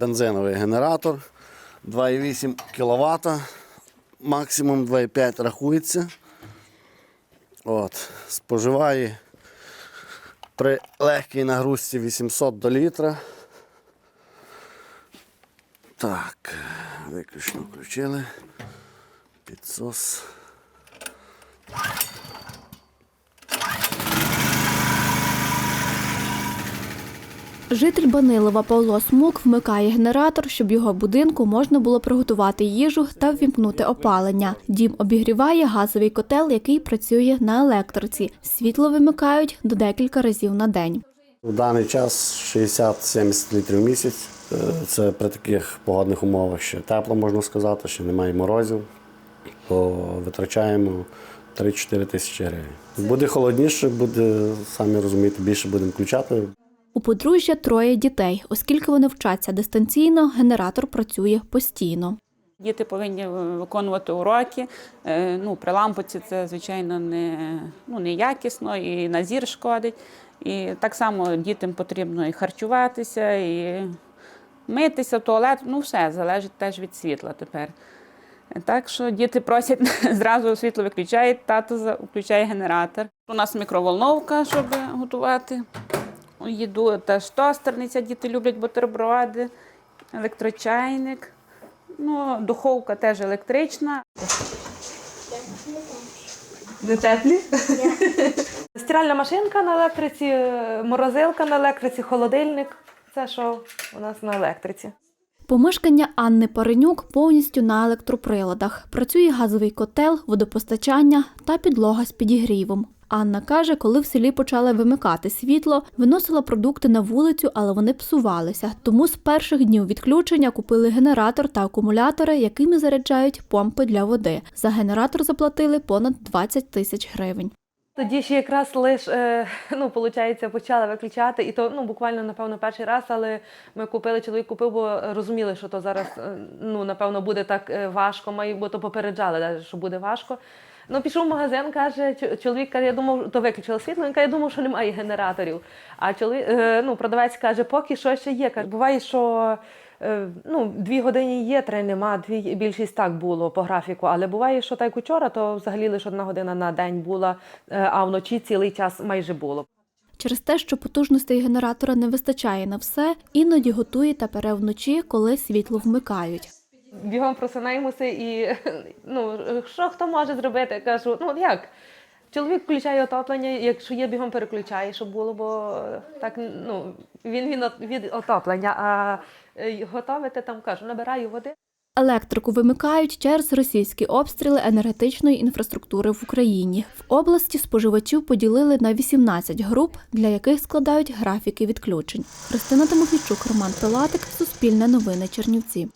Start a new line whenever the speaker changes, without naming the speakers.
Бензиновий генератор 2,8 кВт, максимум 2,5 рахується. От, споживає при легкій нагрузці 800 до літра. Так, виключно включили. Підсос.
Житель Банилова Павло Смук вмикає генератор, щоб його будинку можна було приготувати їжу та ввімкнути опалення. Дім обігріває газовий котел, який працює на електриці. Світло вимикають до декілька разів на день.
У даний час 60-70 літрів місяць. Е, Це при таких погодних умовах ще тепло, можна сказати, ще немає морозів, то витрачаємо 3-4 тисячі гривень. Буде холодніше, буде, самі розумієте, більше будемо включати.
У подружжя троє дітей. Оскільки вони вчаться дистанційно, генератор працює постійно.
Діти повинні виконувати уроки. Е, Ну, при лампочці це, звичайно, не, ну, не якісно і на зір шкодить. І так само дітям потрібно і харчуватися, і митися, туалет, ну все, залежить теж від світла тепер. Так що діти просять зразу світло виключають, тато включає генератор. У нас мікроволновка, щоб готувати їду, теж тостерниця, діти люблять бутерброди, електрочайник. Ну, духовка теж електрична.
Не теплі? Стиральна машинка на електриці, морозилка на електриці, холодильник. Це що у нас на електриці.
Помешкання Анни Паренюк повністю на електроприладах. Працює газовий котел, водопостачання та підлога з підігрівом. Анна каже, коли в селі почали вимикати світло, виносила продукти на вулицю, але вони псувалися. Тому з перших днів відключення купили генератор та акумулятори, якими заряджають помпи для води. За генератор заплатили понад 20 тисяч гривень.
Тоді ще якраз лише, е, ну, виходить, почали виключати, і то ну, буквально, напевно, перший раз, але ми купили, чоловік купив, бо розуміли, що то зараз, е, ну, напевно, буде так е, важко, бо то попереджали, що буде важко. Ну, пішов в магазин, каже, чоловік каже, я думав, то виключили світло, він каже, я думав, що немає генераторів. А чоловік, ну, продавець каже, поки що ще є. Каже, буває, що ну, дві години є, три нема, дві більшість так було по графіку. Але буває, що так як учора, то взагалі лише одна година на день була, е, а вночі цілий час майже було.
Через те, що потужностей генератора не вистачає на все, іноді готує та пере вночі, коли світло вмикають.
Бігом просинаємося і ну, що хто може зробити? Кажу, ну як? Чоловік включає отоплення, якщо є, бігом переключає, щоб було, бо так ну, він, він від отоплення, а е, готовити там кажу, набираю води.
Електрику вимикають через російські обстріли енергетичної інфраструктури в Україні. В області споживачів поділили на 18 груп, для яких складають графіки відключень. Христина Тимофійчук, Роман Пилатик, Суспільне новини Чернівці.